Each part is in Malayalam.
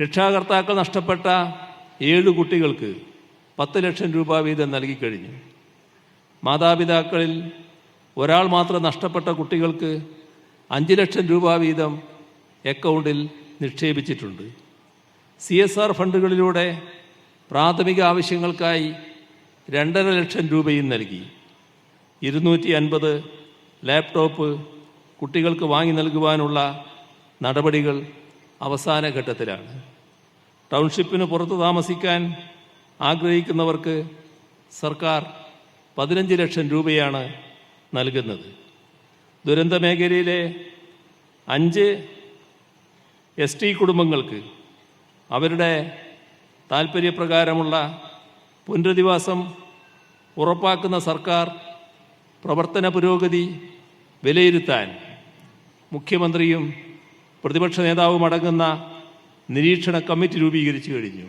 രക്ഷാകർത്താക്കൾ നഷ്ടപ്പെട്ട ഏഴ് കുട്ടികൾക്ക് പത്ത് ലക്ഷം രൂപ വീതം നൽകിക്കഴിഞ്ഞു മാതാപിതാക്കളിൽ ഒരാൾ മാത്രം നഷ്ടപ്പെട്ട കുട്ടികൾക്ക് അഞ്ച് ലക്ഷം രൂപ വീതം അക്കൗണ്ടിൽ നിക്ഷേപിച്ചിട്ടുണ്ട്. സി എസ് ആർ ഫണ്ടുകളിലൂടെ പ്രാഥമിക ആവശ്യങ്ങൾക്കായി രണ്ടര ലക്ഷം രൂപയും നൽകി. ഇരുന്നൂറ്റി അൻപത് ലാപ്ടോപ്പ് കുട്ടികൾക്ക് വാങ്ങി നൽകുവാനുള്ള നടപടികൾ അവസാന ഘട്ടത്തിലാണ്. ടൗൺഷിപ്പിന് പുറത്ത് താമസിക്കാൻ ആഗ്രഹിക്കുന്നവർക്ക് സർക്കാർ പതിനഞ്ച് ലക്ഷം രൂപയാണ് നൽകുന്നത്. ദുരന്ത മേഖലയിലെ അഞ്ച് എസ് ടി കുടുംബങ്ങൾക്ക് അവരുടെ താൽപ്പര്യപ്രകാരമുള്ള പുനരധിവാസം ഉറപ്പാക്കുന്ന സർക്കാർ പ്രവർത്തന പുരോഗതി വിലയിരുത്താൻ മുഖ്യമന്ത്രിയും പ്രതിപക്ഷ നേതാവും അടങ്ങുന്ന നിരീക്ഷണ കമ്മിറ്റി രൂപീകരിച്ചു കഴിഞ്ഞു.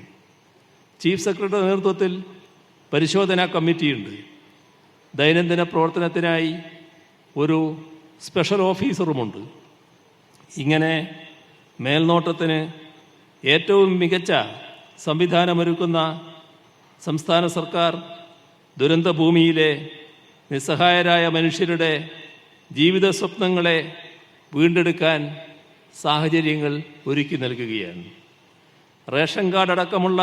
ചീഫ് സെക്രട്ടറി നേതൃത്വത്തിൽ പരിശോധനാ കമ്മിറ്റിയുണ്ട്. ദൈനംദിന പ്രവർത്തനത്തിനായി ഒരു സ്പെഷ്യൽ ഓഫീസറുമുണ്ട്. ഇങ്ങനെ മേൽനോട്ടത്തിന് ഏറ്റവും മികച്ച സംവിധാനമൊരുക്കുന്ന സംസ്ഥാന സർക്കാർ ദുരന്തഭൂമിയിലെ നിസ്സഹായരായ മനുഷ്യരുടെ ജീവിത സ്വപ്നങ്ങളെ വീണ്ടെടുക്കാൻ സാഹചര്യങ്ങൾ ഒരുക്കി നൽകുകയാണ്. റേഷൻ കാർഡ് അടക്കമുള്ള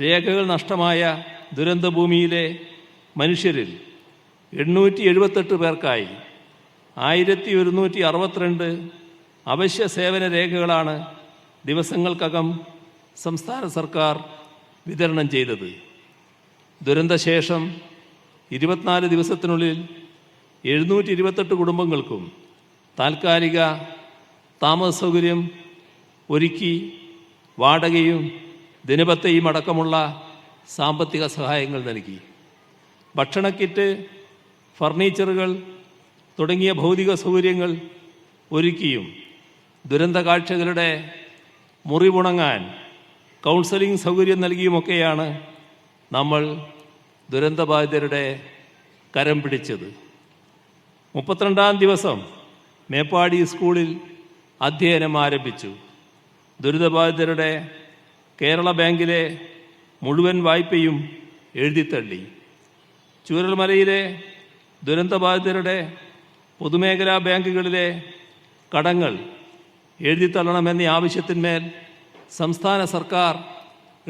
രേഖകൾ നഷ്ടമായ ദുരന്തഭൂമിയിലെ മനുഷ്യരിൽ എണ്ണൂറ്റി എഴുപത്തെട്ട് പേർക്കായി ആയിരത്തി ഒരുന്നൂറ്റി അറുപത്തിരണ്ട് അവശ്യ സേവന രേഖകളാണ് ദിവസങ്ങൾക്കകം സംസ്ഥാന സർക്കാർ വിതരണം ചെയ്തത്. ദുരന്തശേഷം ഇരുപത്തിനാല് ദിവസത്തിനുള്ളിൽ എഴുന്നൂറ്റി ഇരുപത്തെട്ട് കുടുംബങ്ങൾക്കും താൽക്കാലിക താമസ സൗകര്യം ഒരുക്കി വാടകയും ദിനപത്തയും അടക്കമുള്ള സാമ്പത്തിക സഹായങ്ങൾ നൽകി. ഭക്ഷണക്കിറ്റ് ഫർണിച്ചറുകൾ തുടങ്ങിയ ഭൗതിക സൗകര്യങ്ങൾ ഒരുക്കിയും ദുരന്ത കാഴ്ചകളുടെ മുറിവുണങ്ങാൻ കൗൺസലിംഗ് സൗകര്യം നൽകിയുമൊക്കെയാണ് നമ്മൾ ദുരന്തബാധിതരുടെ കരം പിടിച്ചത്. മുപ്പത്തിരണ്ടാം ദിവസം മേപ്പാടി സ്കൂളിൽ അധ്യയനം ആരംഭിച്ചു. ദുരിതബാധിതരുടെ കേരള ബാങ്കിലെ മുഴുവൻ വായ്പയും എഴുതിത്തള്ളി. ചൂരൽമലയിലെ ദുരന്തബാധിതരുടെ പൊതുമേഖലാ ബാങ്കുകളിലെ കടങ്ങൾ എഴുതിത്തള്ളണമെന്ന ആവശ്യത്തിന്മേൽ സംസ്ഥാന സർക്കാർ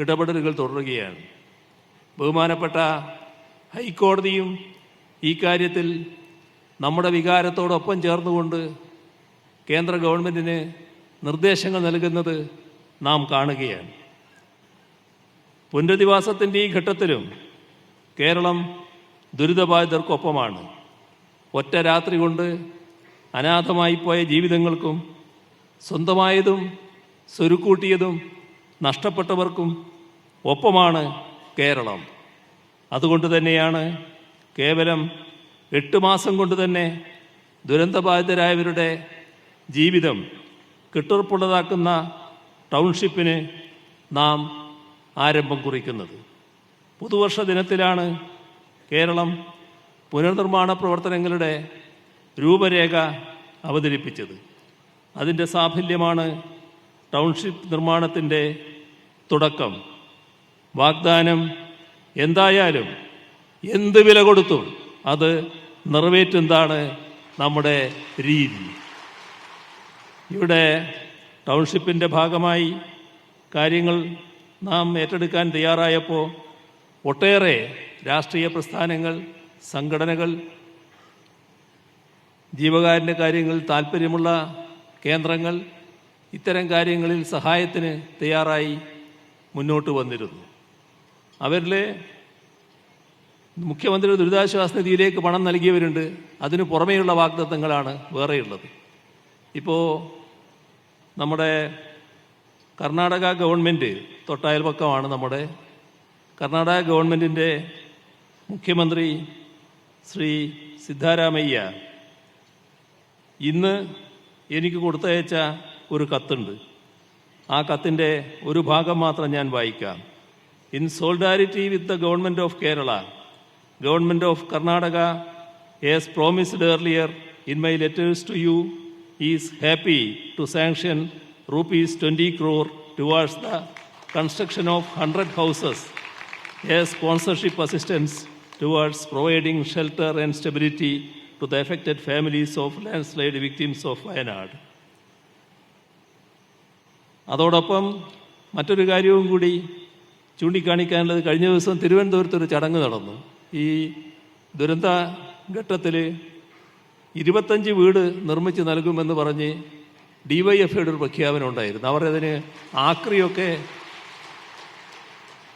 ഇടപെടലുകൾ തുടരുകയാണ്. ബഹുമാനപ്പെട്ട ഹൈക്കോടതിയും ഈ കാര്യത്തിൽ നമ്മുടെ വികാരത്തോടൊപ്പം ചേർന്നുകൊണ്ട് കേന്ദ്ര ഗവൺമെന്റിന് നിർദ്ദേശങ്ങൾ നൽകുന്നത് നാം കാണുകയാണ്. പുനരധിവാസത്തിന്റെ ഈ ഘട്ടത്തിലും കേരളം ദുരിതബാധിതർക്കൊപ്പമാണ്. ഒറ്റ രാത്രി കൊണ്ട് അനാഥമായിപ്പോയ ജീവിതങ്ങൾക്കും സ്വന്തമായതും സ്വരുക്കൂട്ടിയതും നഷ്ടപ്പെട്ടവർക്കും ഒപ്പമാണ് കേരളം. അതുകൊണ്ട് തന്നെയാണ് കേവലം എട്ട് മാസം കൊണ്ട് തന്നെ ദുരന്തബാധിതരായവരുടെ ജീവിതം കെട്ടുറപ്പുള്ളതാക്കുന്ന ടൗൺഷിപ്പിന് നാം ആരംഭം കുറിക്കുന്നത്. പുതുവർഷ ദിനത്തിലാണ് കേരളം പുനർനിർമ്മാണ പ്രവർത്തനങ്ങളുടെ രൂപരേഖ അവതരിപ്പിച്ചത്. അതിന്റെ സാഫല്യമാണ് ടൗൺഷിപ്പ് നിർമ്മാണത്തിന്റെ തുടക്കം. വാഗ്ദാനം എന്തായാലും എന്ത് വില കൊടുത്തും അത് നിറവേറ്റുന്നതാണ് നമ്മുടെ രീതി. ഇവിടെ ടൗൺഷിപ്പിന്റെ ഭാഗമായി കാര്യങ്ങൾ നാം ഏറ്റെടുക്കാൻ തയ്യാറായപ്പോൾ ഒട്ടേറെ രാഷ്ട്രീയ പ്രസ്ഥാനങ്ങൾ സംഘടനകൾ ജീവകാരുണ്യ കാര്യങ്ങളിൽ താല്പര്യമുള്ള കേന്ദ്രങ്ങൾ ഇത്തരം കാര്യങ്ങളിൽ സഹായത്തിന് തയ്യാറായി മുന്നോട്ട് വന്നിരുന്നു. അവരിലെ മുഖ്യമന്ത്രി ദുരിതാശ്വാസ നിധിയിലേക്ക് പണം നൽകിയവരുണ്ട്. അതിനു പുറമേയുള്ള വാഗ്ദത്തങ്ങളാണ് വേറെയുള്ളത്. ഇപ്പോൾ നമ്മുടെ കർണാടക ഗവൺമെന്റ് തൊട്ടയൽപക്കമാണ് നമ്മുടെ കർണാടക ഗവൺമെന്റിന്റെ മുഖ്യമന്ത്രി ശ്രീ സിദ്ധാരാമയ്യ. ഇന്ന് എനിക്ക് കൊടുത്തയച്ച ഒരു കത്തുണ്ട്. ആ കത്തിന്റെ ഒരു ഭാഗം മാത്രം ഞാൻ വായിക്കാം. In solidarity with the government of Kerala government of Karnataka has promised earlier in my letters to you is happy to sanction rupees 20 crore towards the construction of 100 houses as sponsorship assistance towards providing shelter and stability to the affected families of landslide victims of Wayanad. അതോടൊപ്പം മറ്റൊരു കാര്യവും കൂടി ചൂണ്ടിക്കാണിക്കാനുള്ളത് കഴിഞ്ഞ ദിവസം തിരുവനന്തപുരത്ത് ഒരു ചടങ്ങ് നടന്നു ഈ ദുരന്ത ഘട്ടത്തിൽ ഇരുപത്തഞ്ച് വീട് നിർമ്മിച്ച് നൽകുമെന്ന് പറഞ്ഞ് ഡി വൈ എഫ് ഐയുടെ ഒരു പ്രഖ്യാപനം ഉണ്ടായിരുന്നു. അവർ അതിന് ആക്രിയൊക്കെ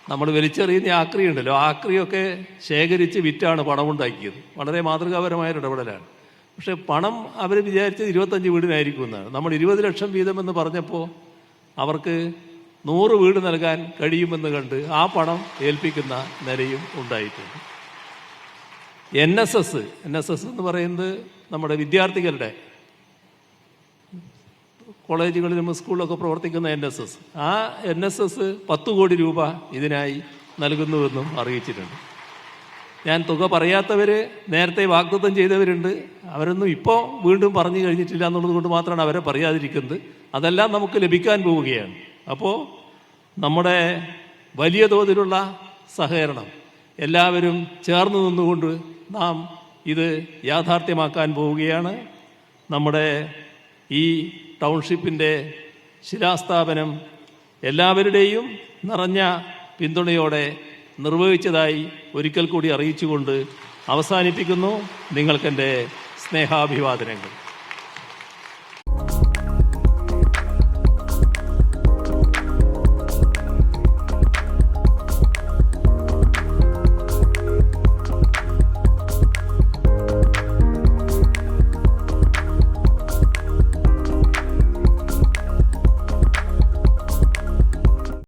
നമ്മൾ വലിച്ചെറിയുന്ന ആക്രി ഉണ്ടല്ലോ ആക്രിയൊക്കെ ശേഖരിച്ച് വിറ്റാണ് പണം ഉണ്ടാക്കിയത്. വളരെ മാതൃകാപരമായൊരു ഇടപെടലാണ്. പക്ഷേ പണം അവർ വിചാരിച്ചത് ഇരുപത്തഞ്ച് വീടിനായിരിക്കും എന്നാണ്. നമ്മൾ ഇരുപത് ലക്ഷം വീതമെന്ന് പറഞ്ഞപ്പോൾ അവർക്ക് നൂറ് വീട് നൽകാൻ കഴിയുമെന്ന് കണ്ട് ആ പണം ഏൽപ്പിക്കുന്ന നിലയും ഉണ്ടായിട്ടുണ്ട്. N S S N S S എന്ന് പറയുന്നത് നമ്മുടെ വിദ്യാർത്ഥികളുടെ കോളേജുകളിലും സ്കൂളിലൊക്കെ പ്രവർത്തിക്കുന്ന എൻ എസ് എസ്. ആ എൻ എസ് എസ് പത്ത് കോടി രൂപ ഇതിനായി നൽകുന്നുവെന്നും അറിയിച്ചിട്ടുണ്ട്. ഞാൻ തുക പറയാത്തവർ നേരത്തെ വാഗ്ദത്തം ചെയ്തവരുണ്ട്. അവരൊന്നും ഇപ്പോൾ വീണ്ടും പറഞ്ഞു കഴിഞ്ഞിട്ടില്ല എന്നുള്ളത് കൊണ്ട് മാത്രമാണ് അവരെ പറയാതിരിക്കുന്നത്. അതെല്ലാം നമുക്ക് ലഭിക്കാൻ പോവുകയാണ്. അപ്പോൾ നമ്മുടെ വലിയ തോതിലുള്ള സഹകരണം എല്ലാവരും ചേർന്ന് നിന്നുകൊണ്ട് നാം ഇത് യാഥാർത്ഥ്യമാക്കാൻ പോവുകയാണ്. നമ്മുടെ ഈ ടൗൺഷിപ്പിന്റെ ശിലാസ്ഥാപനം എല്ലാവരുടെയും നിറഞ്ഞ പിന്തുണയോടെ നിർവഹിച്ചതായി ഒരിക്കൽ കൂടി അറിയിച്ചുകൊണ്ട് അവസാനിപ്പിക്കുന്നു. നിങ്ങൾക്കെന്റെ സ്നേഹാഭിവാദനങ്ങൾ.